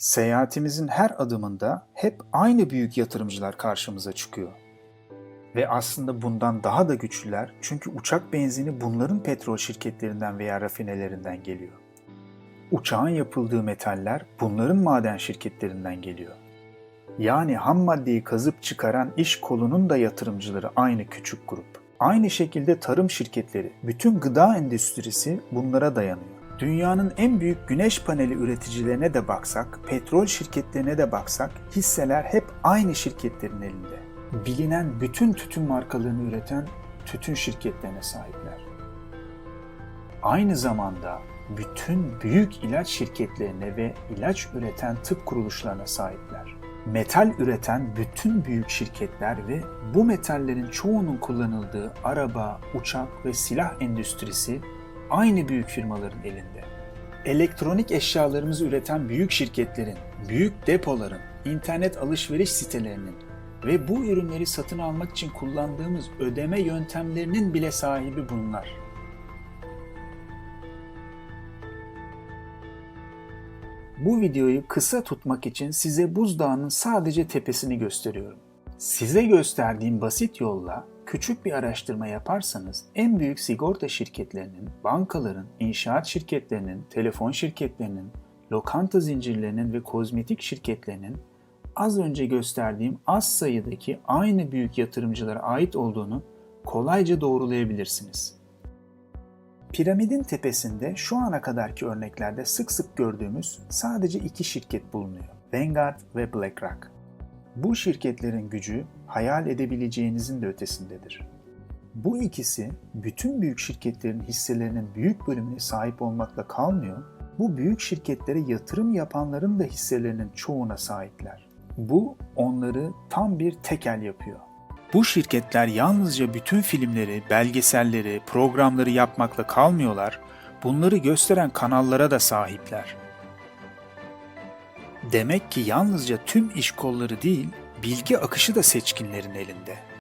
Seyahatimizin her adımında hep aynı büyük yatırımcılar karşımıza çıkıyor. Ve aslında bundan daha da güçlüler çünkü uçak benzini bunların petrol şirketlerinden veya rafinelerinden geliyor. Uçağın yapıldığı metaller bunların maden şirketlerinden geliyor. Yani ham maddeyi kazıp çıkaran iş kolunun da yatırımcıları aynı küçük grup. Aynı şekilde tarım şirketleri, bütün gıda endüstrisi bunlara dayanıyor. Dünyanın en büyük güneş paneli üreticilerine de baksak, petrol şirketlerine de baksak hisseler hep aynı şirketlerin elinde. Bilinen bütün tütün markalarını üreten tütün şirketlerine sahipler. Aynı zamanda bütün büyük ilaç şirketlerine ve ilaç üreten tıp kuruluşlarına sahipler. Metal üreten bütün büyük şirketler ve bu metallerin çoğunun kullanıldığı araba, uçak ve silah endüstrisi aynı büyük firmaların elinde. Elektronik eşyalarımızı üreten büyük şirketlerin, büyük depoların, internet alışveriş sitelerinin ve bu ürünleri satın almak için kullandığımız ödeme yöntemlerinin bile sahibi bunlar. Bu videoyu kısa tutmak için size buzdağının sadece tepesini gösteriyorum. Size gösterdiğim basit yolla küçük bir araştırma yaparsanız en büyük sigorta şirketlerinin, bankaların, inşaat şirketlerinin, telefon şirketlerinin, lokanta zincirlerinin ve kozmetik şirketlerinin az önce gösterdiğim az sayıdaki aynı büyük yatırımcılara ait olduğunu kolayca doğrulayabilirsiniz. Piramidin tepesinde şu ana kadarki örneklerde sık sık gördüğümüz sadece iki şirket bulunuyor. Vanguard ve BlackRock. Bu şirketlerin gücü hayal edebileceğinizin de ötesindedir. Bu ikisi bütün büyük şirketlerin hisselerinin büyük bölümüne sahip olmakla kalmıyor, bu büyük şirketlere yatırım yapanların da hisselerinin çoğuna sahipler. Bu onları tam bir tekel yapıyor. Bu şirketler yalnızca bütün filmleri, belgeselleri, programları yapmakla kalmıyorlar, bunları gösteren kanallara da sahipler. Demek ki yalnızca tüm iş kolları değil, bilgi akışı da seçkinlerin elinde.